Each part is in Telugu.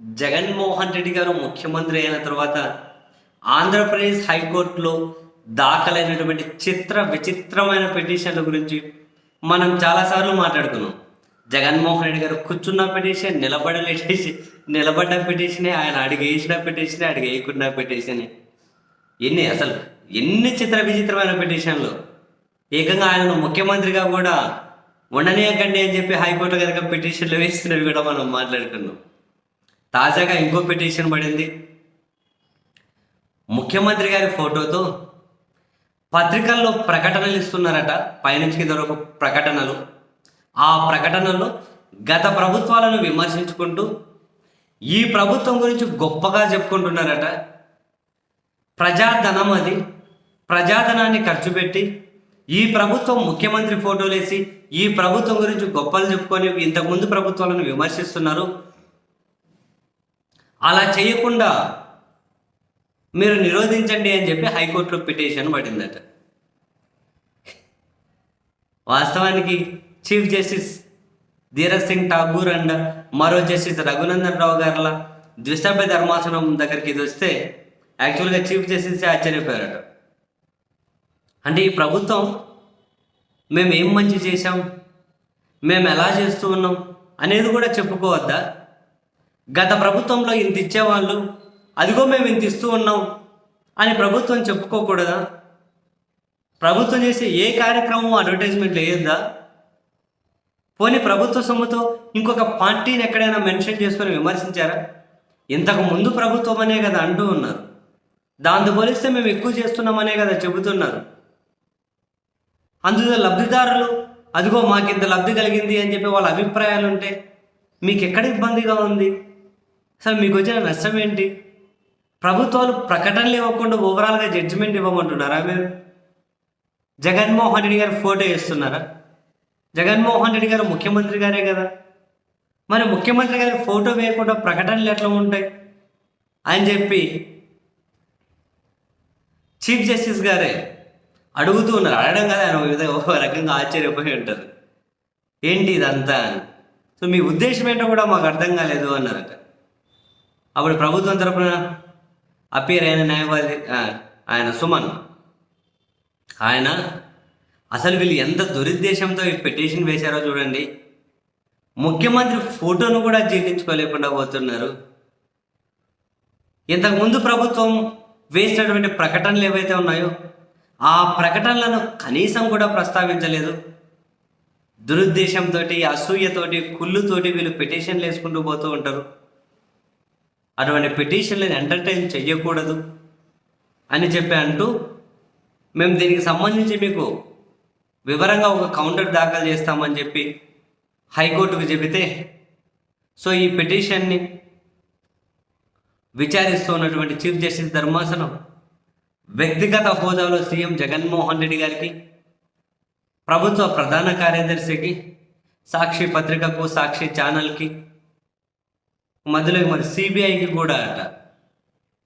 జగన్మోహన్ రెడ్డి గారు ముఖ్యమంత్రి అయిన తర్వాత ఆంధ్రప్రదేశ్ హైకోర్టులో దాఖలైనటువంటి చిత్ర విచిత్రమైన పిటిషన్ల గురించి మనం చాలాసార్లు మాట్లాడుకున్నాం. జగన్మోహన్ రెడ్డి గారు కూర్చున్న పిటిషన్ నిలబడ నిలబడ్డ పిటిషనే ఆయన అడిగేసిన పిటిషనే అడిగేయకుండా పిటిషనే. ఎన్ని అసలు ఎన్ని చిత్ర విచిత్రమైన పిటిషన్లు? ఏకంగా ఆయనను ముఖ్యమంత్రిగా కూడా ఉండనీయకండి అని చెప్పి హైకోర్టు కనుక పిటిషన్లు వేసినవి కూడా మనం మాట్లాడుకున్నాం. తాజాగా ఇంకో పిటిషన్ పడింది. ముఖ్యమంత్రి గారి ఫోటోతో పత్రికల్లో ప్రకటనలు ఇస్తున్నారట. పైనుంచి కింద ప్రకటనలు. ఆ ప్రకటనలో గత ప్రభుత్వాలను విమర్శించుకుంటూ ఈ ప్రభుత్వం గురించి గొప్పగా చెప్పుకుంటున్నారట. ప్రజాధనం అది. ప్రజాధనాన్ని ఖర్చు పెట్టి ఈ ప్రభుత్వం ముఖ్యమంత్రి ఫోటోలు వేసి ఈ ప్రభుత్వం గురించి గొప్పలు చెప్పుకొని ఇంతకుముందు ప్రభుత్వాలను విమర్శిస్తున్నారు. అలా చేయకుండా మీరు నిరోధించండి అని చెప్పి హైకోర్టులో పిటిషన్ పడిందట. వాస్తవానికి chief justice Dheeraj Singh Thakur and మరో జస్టిస్ రఘునందన్ రావు గారుల ద్విసభ్య ధర్మాసనం దగ్గరికి ఇది వస్తే యాక్చువల్గా చీఫ్ జస్టిస్ ఆశ్చర్యపోయారట. అంటే ఈ ప్రభుత్వం మేము ఏం మంచి చేశాం? మేము ఎలా చేస్తూ ఉన్నాం? అనేది కూడా చెప్పుకోవద్దా? గత ప్రభుత్వంలో ఇంత ఇచ్చేవాళ్ళు అదిగో మేము ఇంత ఇస్తూ ఉన్నాం అని ప్రభుత్వం చెప్పుకోకూడదా? ప్రభుత్వం చేసే ఏ కార్యక్రమం అడ్వర్టైజ్మెంట్ లేదా పోనీ ప్రభుత్వ సొమ్ముతో ఇంకొక పార్టీని ఎక్కడైనా మెన్షన్ చేసుకొని విమర్శించారా? ఇంతకు ముందు ప్రభుత్వం అనే కదా అంటూ ఉన్నారు. దాంతో పోలిస్తే మేము ఎక్కువ చేస్తున్నామనే కదా చెబుతున్నారు. అందులో లబ్ధిదారులు అదిగో మాకింత లబ్ధి కలిగింది అని చెప్పి వాళ్ళ అభిప్రాయాలు ఉంటే మీకు ఎక్కడ ఇబ్బందిగా ఉంది? అసలు మీకు వచ్చిన నష్టం ఏంటి? ప్రభుత్వాలు ప్రకటనలు ఇవ్వకుండా ఓవరాల్గా జడ్జిమెంట్ ఇవ్వమంటున్నారా మీరు? జగన్మోహన్ రెడ్డి గారు ఫోటో వేస్తున్నారా? జగన్మోహన్ రెడ్డి గారు ముఖ్యమంత్రి గారే కదా. మరి ముఖ్యమంత్రి గారి ఫోటో వేయకుండా ప్రకటనలు ఎట్లా ఉంటాయి? అని చెప్పి చీఫ్ జస్టిస్ గారే అడుగుతూ ఉన్నారు. అడగడం కదా ఆయన ఒక విధంగా ఒక రకంగా ఆశ్చర్యపోయి ఉంటారు. ఏంటి ఇదంతా అని. సో మీ ఉద్దేశం ఏంటో కూడా మాకు అర్థం కాలేదు అన్నారట. అప్పుడు ప్రభుత్వం తరపున అపీర్ అయిన న్యాయవాది ఆయన సుమన్ ఆయన అసలు వీళ్ళు ఎంత దురుద్దేశంతో ఈ పిటిషన్ వేశారో చూడండి. ముఖ్యమంత్రి ఫోటోను కూడా జీర్ణించుకోలేకుండా పోతున్నారు. ఇంతకుముందు ప్రభుత్వం వేసినటువంటి ప్రకటనలు ఏవైతే ఉన్నాయో ఆ ప్రకటనలను కనీసం కూడా ప్రస్తావించలేదు. దురుద్దేశంతో అసూయతోటి కుళ్ళుతోటి వీళ్ళు పిటిషన్లు వేసుకుంటూ పోతూ ఉంటారు. అటువంటి పిటిషన్లను ఎంటర్టైన్ చెయ్యకూడదు అని చెప్పి అంటూ మేము దీనికి సంబంధించి మీకు వివరంగా ఒక కౌంటర్ దాఖలు చేస్తామని చెప్పి హైకోర్టుకు చెబితే సో ఈ పిటిషన్ని విచారిస్తూ ఉన్నటువంటి చీఫ్ జస్టిస్ ధర్మాసనం వ్యక్తిగత హోదాలో సీఎం జగన్మోహన్ రెడ్డి గారికి ప్రభుత్వ ప్రధాన కార్యదర్శికి సాక్షి పత్రికకు సాక్షి ఛానల్కి మధ్యలో మరి సిబిఐకి కూడా అట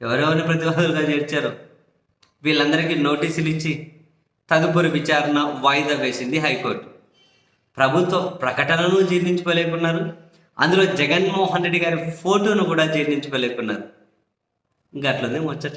ఎవరెవరిని ప్రతివాదులుగా చేర్చారు వీళ్ళందరికీ నోటీసులు ఇచ్చి తదుపరి విచారణ వాయిదా వేసింది హైకోర్టు. ప్రభుత్వ ప్రకటనను జీర్ణించుకోలేకున్నారు. అందులో జగన్మోహన్ రెడ్డి గారి ఫోటోను కూడా జీర్ణించుకోలేకున్నారు. ఇంకా అట్లనే ముచ్చట